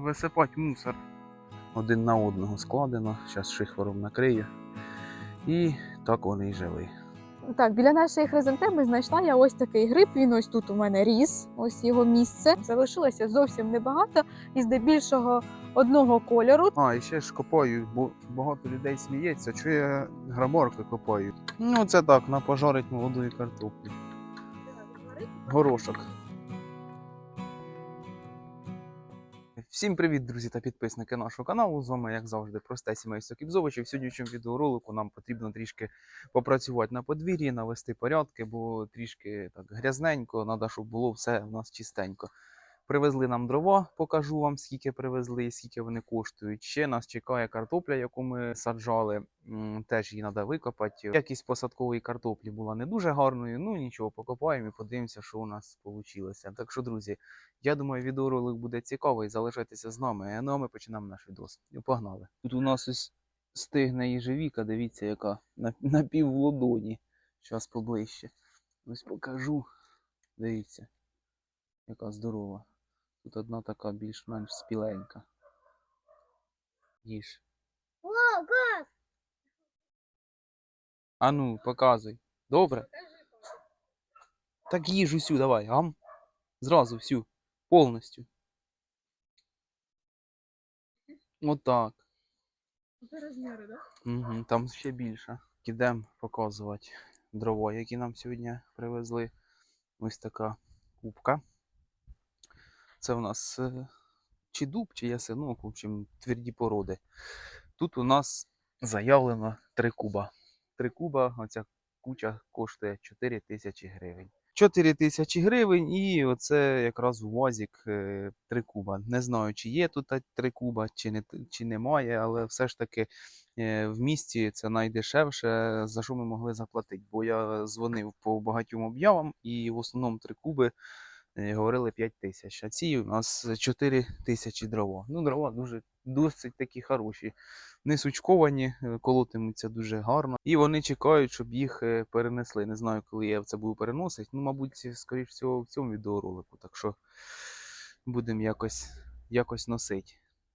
висипати мусор. Один на одного складено, зараз шихвером накрию. І так вони і жили. Так, біля нашої хризантеми знайшла я ось такий гриб. Він ось тут у мене ріс, ось його місце. Залишилося зовсім небагато, і здебільшого одного кольору. А, і ще ж копаю, бо багато людей сміється, що я граморки копаю. Ну, це так, на пожарить молодої картоплі. Горошок. Всім привіт, друзі та підписники нашого каналу. З вами, як завжди, просте сімейство Кібзовичів. В сьогоднішньому відеоролику нам потрібно трішки попрацювати на подвір'ї, навести порядки, бо трішки так грязненько, треба, щоб було все в нас чистенько. Привезли нам дрова, покажу вам, скільки привезли скільки вони коштують. Ще нас чекає картопля, яку ми саджали. Теж її треба викопати. Якість посадкової картоплі була не дуже гарною. Ну нічого, покопаємо і подивимося, що у нас вийшло. Так що, друзі, я думаю, відеоролик буде цікавий. Залишайтеся з нами. Ну а ми починаємо наш відос. І Погнали. Тут у нас ось стигне їжевіка, дивіться, яка на, пів. Зараз поближче. Ось покажу. Дивіться, яка здорова. Тут одна така більш-менш спіленька. Їж. А ну, показуй. Добре? Так їж усю, давай, гам. Зразу всю. Повністю. Отак. Це розміри, так? Угу, там ще більше. Ідемо показувати дрова, які нам сьогодні привезли. Ось така кубка. Це у нас е, чи дуб, чи ясенок, в общем, тверді породи. Тут у нас заявлено 3 куба. 3 куба, оця куча коштує 4 тисячі гривень. 4 тисячі гривень і оце якраз у вазік 3 куба. Не знаю, чи є тут 3 куба, чи, не, чи немає, але все ж таки е, в місті це найдешевше, за що ми могли заплатити. Бо я дзвонив по багатьом об'явам і в основному 3 куби е, говорили 5 тисяч. А ці у нас 4 тисячі дрова. Ну, дрова дуже досить такі хороші. Не сучковані, е, колотимуться дуже гарно. І вони чекають, щоб їх е, перенесли. Не знаю, коли я це буду переносити. Ну, мабуть, скоріш всього, в цьому відеоролику. Так що будемо якось, якось носити.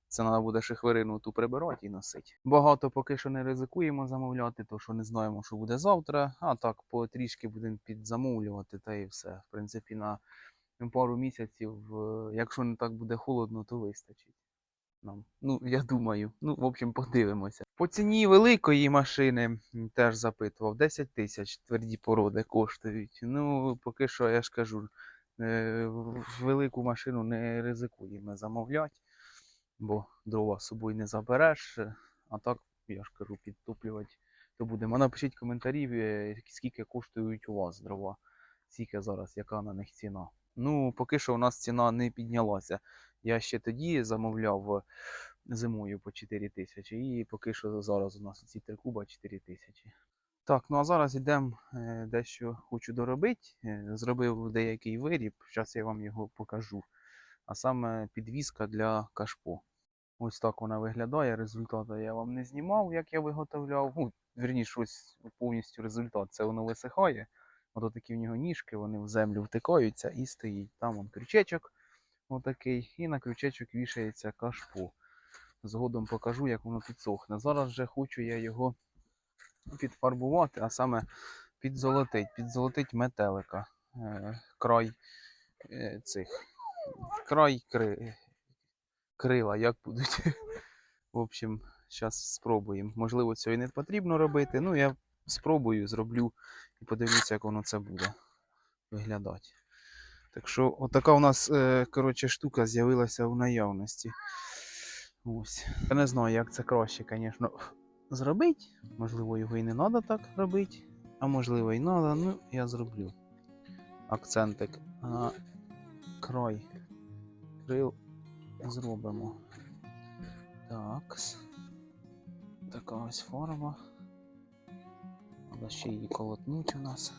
Це треба буде ще хвилину ту прибирати і носити. Багато поки що не ризикуємо замовляти, тому що не знаємо, що буде завтра. А так, потрішки будемо підзамовлювати, та і все. В принципі, на пару місяців, е, якщо не так буде холодно, то вистачить. Нам. Ну, я думаю. Ну, в общем, подивимося. По ціні великої машини теж запитував. 10 тисяч тверді породи коштують. Ну, поки що, я ж кажу, е, велику машину не ризикуємо замовляти, бо дрова з собою не забереш. А так, я ж кажу, підтоплювати то будемо. Напишіть коментарі, е, скільки коштують у вас дрова, скільки зараз, яка на них ціна. Ну, поки що у нас ціна не піднялася. Я ще тоді замовляв зимою по 4 тисячі, і поки що зараз у нас ці три куба 4 тисячі. Так, ну а зараз йдемо е, дещо хочу доробити. Е, Зробив деякий виріб, зараз я вам його покажу. А саме підвіска для кашпо. Ось так вона виглядає. Результату я вам не знімав, як я виготовляв. Ну, вірніше, ось повністю результат. Це воно висихає. Ото такі в нього ніжки, вони в землю втикаються і стоїть. Там он крючечок отакий, і на крючечок вішається кашпо. Згодом покажу, як воно підсохне. Зараз вже хочу я його підфарбувати, а саме підзолотить. Підзолотить метелика. Е, край е, цих. Край кри, крила, як будуть. В общем, зараз спробуємо. Можливо, цього і не потрібно робити. Ну, я спробую, зроблю і подивлюся, як воно це буде виглядати. Так що, отака у нас е, коротше, штука з'явилася в наявності. Ось. Я не знаю, як це краще, звісно, зробити. Можливо, його і не треба так робити. А можливо, і треба. Ну, я зроблю. Акцентик на край крил зробимо. Так. Така ось форма. вообще и колотнуть у нас.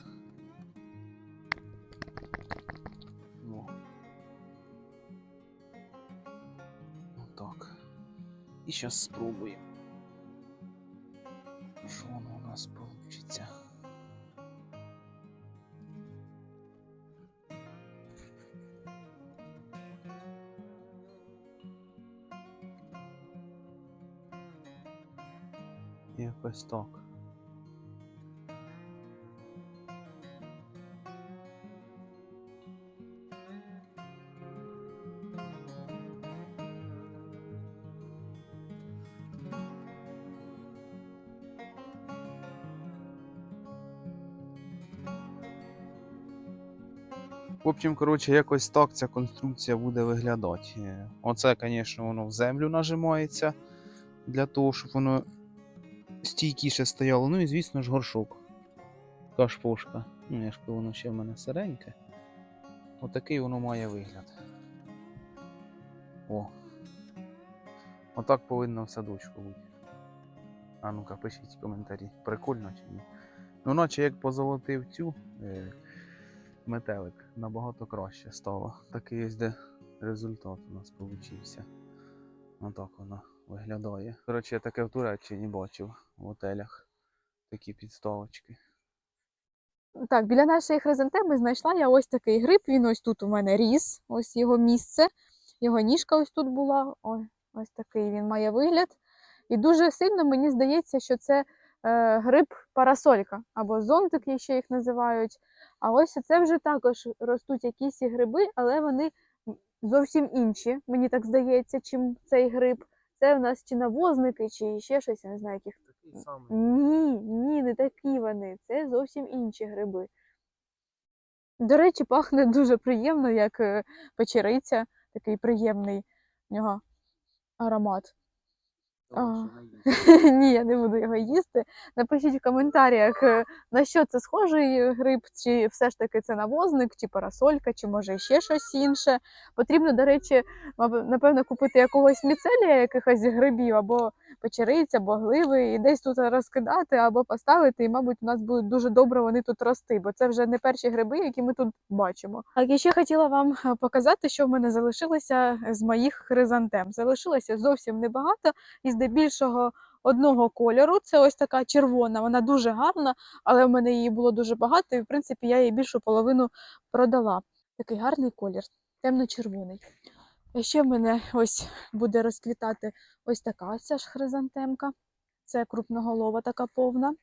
Ну. так. И сейчас спробуємо. что воно у нас вийде? Якось так. Общем, коротше, якось так ця конструкція буде виглядати. Е, Оце, звісно, воно в землю нажимається для того, щоб воно стійкіше стояло. Ну і, звісно ж, горшок. Кашпошка. Ну, я ж воно ще в мене сиреньке. Отакий воно має вигляд. О. Отак повинно в садочку бути. А ну-ка, пишіть коментарі. Прикольно чи ні? Ну, наче як позолотив цю. Метелик набагато краще стало. Такий ось де результат у нас получився. Отак воно виглядає. Коротше, я таке в Туреччині бачив в готелях. Такі підставочки. Так, біля нашої хризантеми знайшла я ось такий гриб. Він ось тут у мене ріс, ось його місце. Його ніжка ось тут була. Ой, ось такий він має вигляд. І дуже сильно мені здається, що це е, гриб парасолька або зонтик, як ще їх називають. А ось це вже також ростуть якісь гриби, але вони зовсім інші, мені так здається, чим цей гриб. Це у нас чи навозники, чи ще щось, я не знаю, яких ні, ні, не такі вони. Це зовсім інші гриби. До речі, пахне дуже приємно, як е, печериця, такий приємний в нього аромат. А. Ні, я не буду його їсти. Напишіть в коментарях, е, на що це схожий гриб, чи все ж таки це навозник, чи парасолька, чи може ще щось інше. Потрібно, до речі, напевно, купити якогось міцелія, якихось грибів, або печериць, або і десь тут розкидати, або поставити. І, мабуть, у нас будуть дуже добре вони тут рости, бо це вже не перші гриби, які ми тут бачимо. Так, і ще хотіла вам е, показати, що в мене залишилося з моїх хризантем. Залишилося зовсім небагато і здебільшого одного кольору. Це ось така червона, вона дуже гарна, але в мене її було дуже багато, і в принципі я її більшу половину продала. Такий гарний колір, темно-червоний. Ще в мене ось буде розквітати ось така ця ж хризантемка. Це крупноголова, така повна.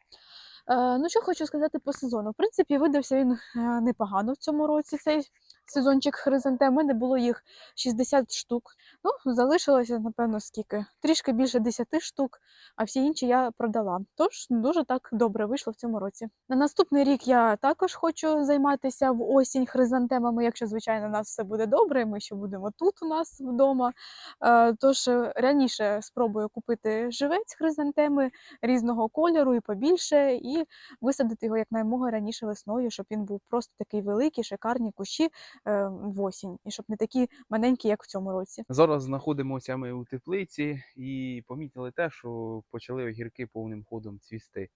Е, ну, що хочу сказати по сезону. В принципі, видався він е, непогано в цьому році, цей сезончик хризантем. У мене було їх 60 штук. Ну, залишилося, напевно, скільки? Трішки більше 10 штук, а всі інші я продала. Тож дуже так добре вийшло в цьому році. На наступний рік я також хочу займатися в осінь хризантемами, якщо, звичайно, у нас все буде добре, ми ще будемо тут у нас вдома. Е, Тож е, раніше спробую купити живець хризантеми різного кольору і побільше, і висадити його якнаймога раніше весною, щоб він був просто такий великий, шикарні кущі в осінь, і щоб не такі маленькі, як в цьому році. Зараз знаходимося ми у теплиці і помітили те, що почали огірки повним ходом цвісти.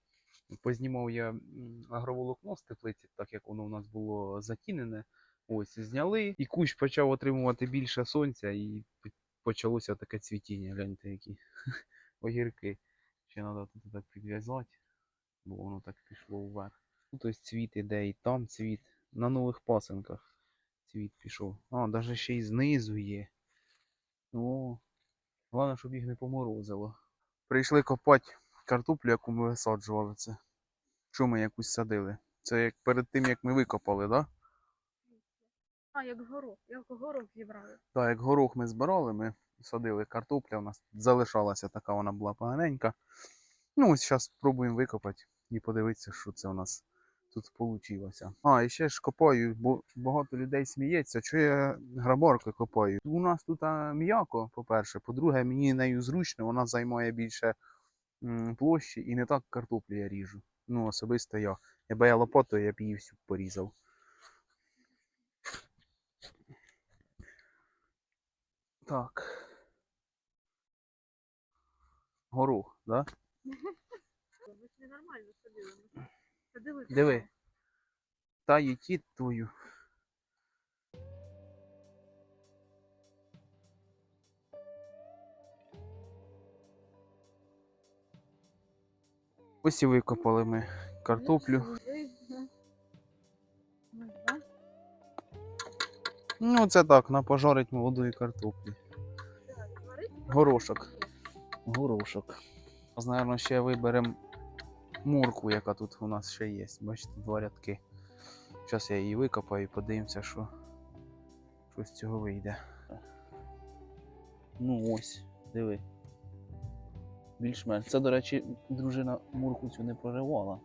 Познімав я агроволокно з теплиці, так як воно у нас було затінене. Ось зняли, і кущ почав отримувати більше сонця, і почалося таке цвітіння. Гляньте, які огірки. Ще треба тут так підв'язати, бо воно так пішло вверх. Тут ось цвіт іде, і там цвіт. На нових пасенках цвіт пішов. А, навіть ще й знизу є. О, головне, щоб їх не поморозило. Прийшли копати картоплю, яку ми висаджували. Це. Що ми якусь садили? Це як перед тим, як ми викопали, так? Да? А, як горох, як горох зібрали. Так, як горох ми збирали, ми садили картопля, у нас залишалася така, вона була поганенька. Ну, ось зараз спробуємо викопати і подивитися, що це у нас тут вийшло. А, і ще ж копаю, бо багато людей сміється, що я грабаркою копаю. У нас тут м'яко, по-перше, по-друге, мені нею зручно, вона займає більше площі і не так картоплю я ріжу. Ну, особисто я. Якби я лопатою, я б її всю порізав. Так. Горох, да? Ми ненормально садили. Садили Диви. Та й ті твою. Ось і викопали ми картоплю. Ну, це так, на пожарить молодої картоплі. Горошок. Горошок. Зараз, мабуть, ще виберемо моркву, яка тут у нас ще є. Бачите, два рядки. Зараз я її викопаю і подивимося, що, що з цього вийде. Ну ось, диви. Більш-менш. Це, до речі, дружина мурку цю не проривала.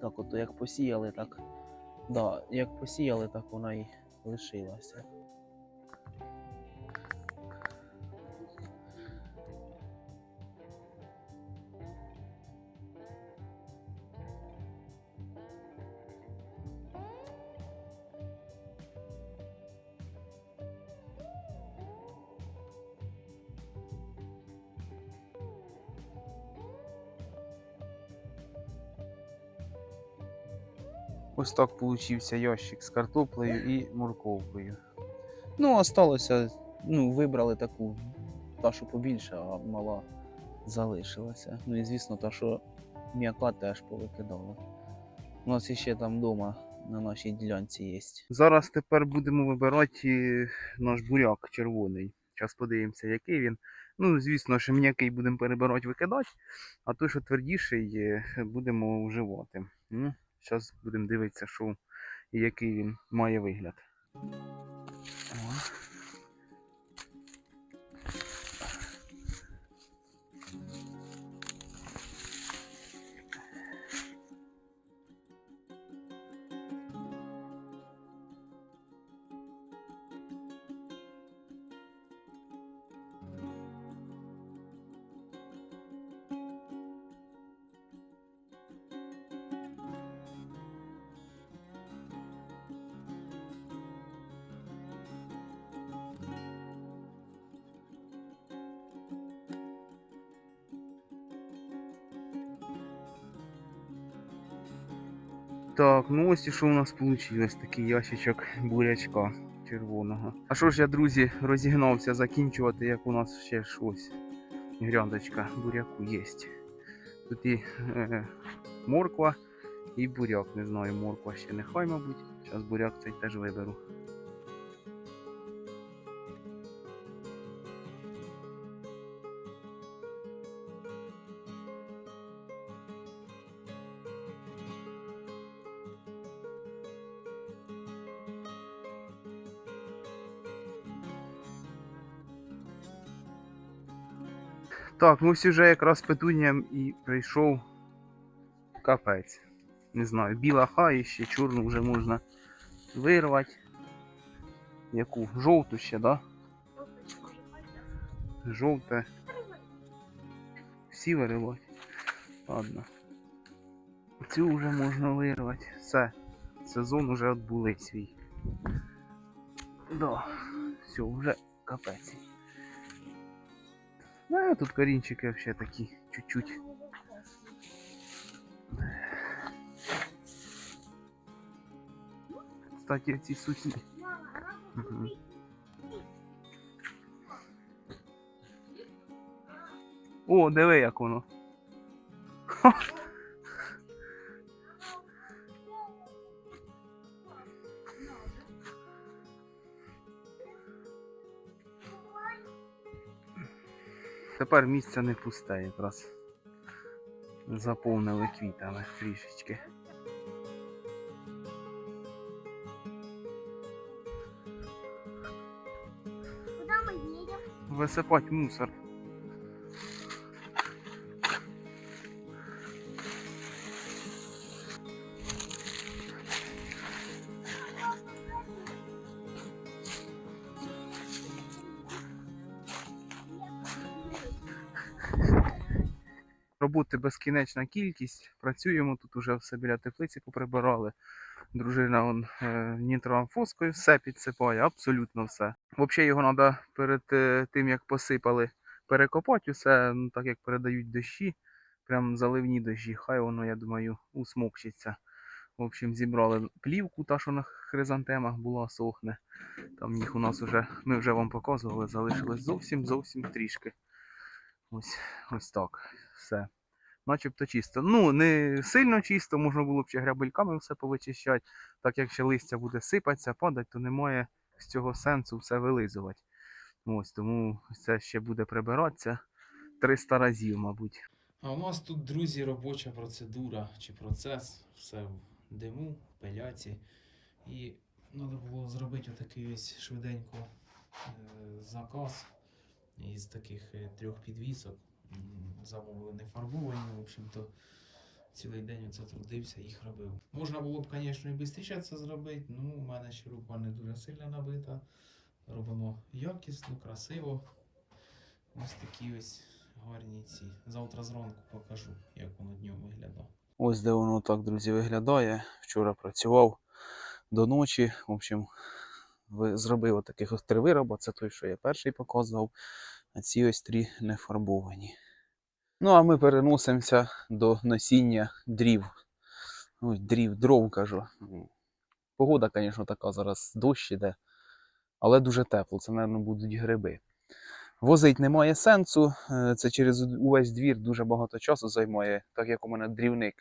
Так, от як посіяли, так. Да, як посіяли, так вона і лишилася. Ось так получився ящик з картоплею і морковкою. Ну, осталося, ну, вибрали таку, та, що побільше, а мала залишилася. Ну і звісно, та, що м'яка теж повикидали. У нас іще там вдома на нашій ділянці є. Зараз тепер будемо вибирати е, наш буряк червоний. Зараз подивимося, який він. Ну, звісно, що м'який будемо перебирати, викидати, а той, що твердіший, е, будемо вживати. Зараз будемо дивитися, що і який він має вигляд. Так, ну ось і що у нас вийшло, такий ящичок бурячка червоного. А що ж я, друзі, розігнався закінчувати, як у нас ще щось. Грядочка буряку є. Тут і е, морква і буряк. Не знаю, морква ще нехай, мабуть. Зараз буряк цей теж виберу. Так, ну ось вже якраз петуніям і прийшов капець. Не знаю, біла хай ще чорну вже можна вирвати. Яку? Жовту ще, да? Жовте. Всі виривати. Ладно. Цю вже можна вирвати. Все. Сезон вже відбули свій. Да. Все, вже капець. Ну, тут корінчики вообще такі, чуть-чуть. Кстати, ці сухі. Угу. О, диви, як воно. Тепер місце не пусте якраз. Заповнили квітами трішечки. Куди ми їдемо? Висипати мусор. Роботи безкінечна кількість. Працюємо тут уже все біля теплиці поприбирали. Дружина он, е, нітроамфоскою все підсипає, абсолютно все. Взагалі його треба перед е, тим, як посипали, перекопати усе, ну, так як передають дощі, прям заливні дощі. Хай воно, я думаю, усмокчиться. В общем, зібрали плівку, та, що на хризантемах була, сохне. Там їх у нас вже, ми вже вам показували, залишилось зовсім зовсім трішки. Ось, ось так. Все. Начебто чисто. Ну, не сильно чисто, можна було б ще грабельками все повичищати. Так як ще листя буде сипатися, падати, то немає з цього сенсу все вилизувати. Ось тому це ще буде прибиратися 300 разів, мабуть. А у нас тут, друзі, робоча процедура чи процес, все в диму, пиляці. І треба було зробити отакий ось швиденько е, заказ із таких е, трьох підвісок. Замовили не фарбовані, в общем-то, цілий день оце трудився, їх робив. Можна було б, звісно, і швидше це зробити, ну, у мене ще рука не дуже сильно набита. Робимо якісно, красиво. Ось такі ось гарні ці. Завтра зранку покажу, як воно днем виглядає. Ось де воно так, друзі, виглядає. Вчора працював до ночі. В общем, зробив таких ось три вироби. Це той, що я перший показував, а ці ось три не фарбовані. Ну, а ми переносимося до носіння дрів. Ой, дрів, дров кажу. Погода, звісно, така зараз дощ іде, але дуже тепло. Це, мабуть, будуть гриби. Возить немає сенсу. е, Це через увесь двір дуже багато часу займає, так як у мене дрівник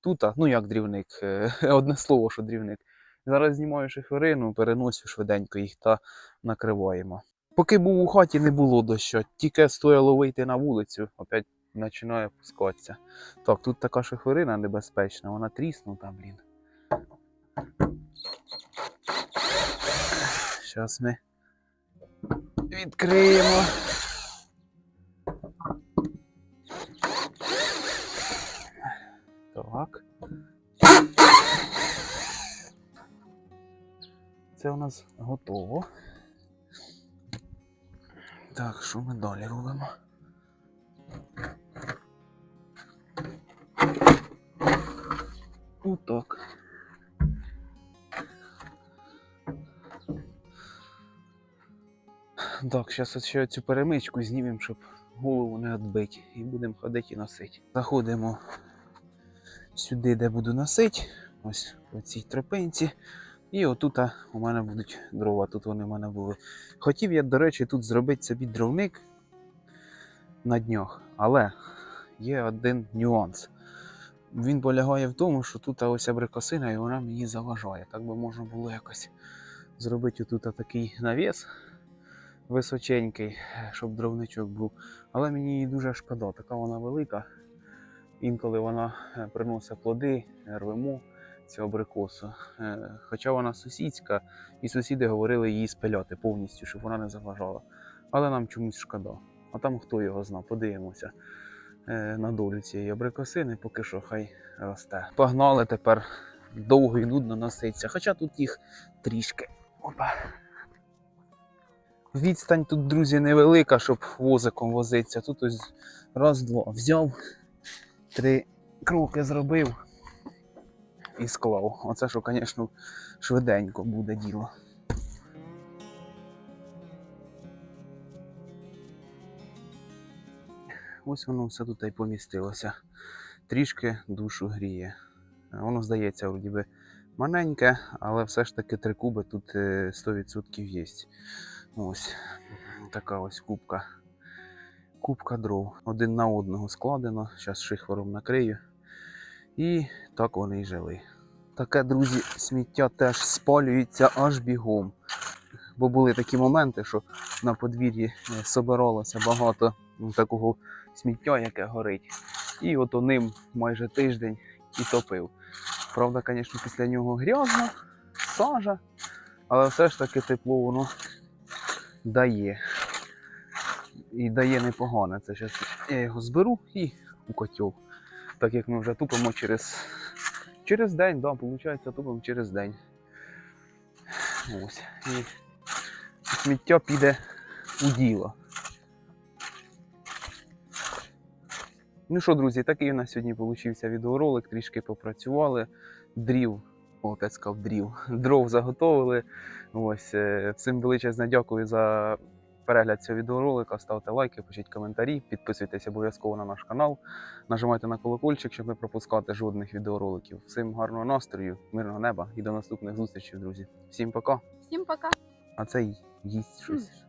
тут. Ну як дрівник, е, одне слово, що дрівник. Зараз знімаю шиферину, переносю швиденько їх та накриваємо. Поки був у хаті, не було дощу, тільки стояло вийти на вулицю, опять починає пускатися. Так, тут така шиферина небезпечна, вона тріснута, блін. Зараз ми відкриємо. Так. Це у нас готово. Так, що ми далі робимо? Отак. Так, зараз ще цю перемичку знімемо, щоб голову не відбити. І будемо ходити і носити. Заходимо сюди, де буду носити. Ось по цій тропинці. І отут у мене будуть дрова, тут вони в мене були. Хотів я, до речі, тут зробити собі дровник на днях, але є один нюанс. Він полягає в тому, що тут ось абрикосина і вона мені заважає. Так би можна було якось зробити тут такий навіс височенький, щоб дровничок був. Але мені її дуже шкода, така вона велика. Інколи вона е, приносить плоди, рвемо цю абрикосу. Е, Хоча вона сусідська, і сусіди говорили її спиляти повністю, щоб вона не заважала. Але нам чомусь шкода. А там хто його зна, подивимося на долю цієї абрикосини, поки що хай росте. Погнали тепер довго і нудно носиться. Хоча тут їх трішки. Опа. Відстань тут, друзі, невелика, щоб возиком возитися. Тут ось раз-два взяв, три кроки зробив і склав. Оце що, звісно, швиденько буде діло. Ось воно все тут і помістилося. Трішки душу гріє. Воно здається, вроді би, маленьке, але все ж таки три куби тут е, 100% є. Ось така ось кубка. Кубка дров. Один на одного складено. Зараз шихвером накрию. І так вони і жили. Таке, друзі, сміття теж спалюється аж бігом. Бо були такі моменти, що на подвір'ї е, собиралося багато такого сміття, яке горить. І от ним майже тиждень і топив. Правда, звісно, після нього грязно, сажа, але все ж таки тепло воно дає. І дає непогано. Це зараз я його зберу і у котел. Так як ми вже тупимо через, через день, да, виходить, тупимо через день. Ось. І сміття піде у діло. Ну що, друзі, такий у нас сьогодні получився відеоролик. Трішки попрацювали. Дрів, о, я сказав, дрів, дров заготовили. Ось, е, всім величезне дякую за перегляд цього відеоролика. Ставте лайки, пишіть коментарі, підписуйтесь обов'язково на наш канал, нажимайте на колокольчик, щоб не пропускати жодних відеороликів. Всім гарного настрою, мирного неба і до наступних зустрічей, друзі. Всім пока. Всім пока! А це їсть щось.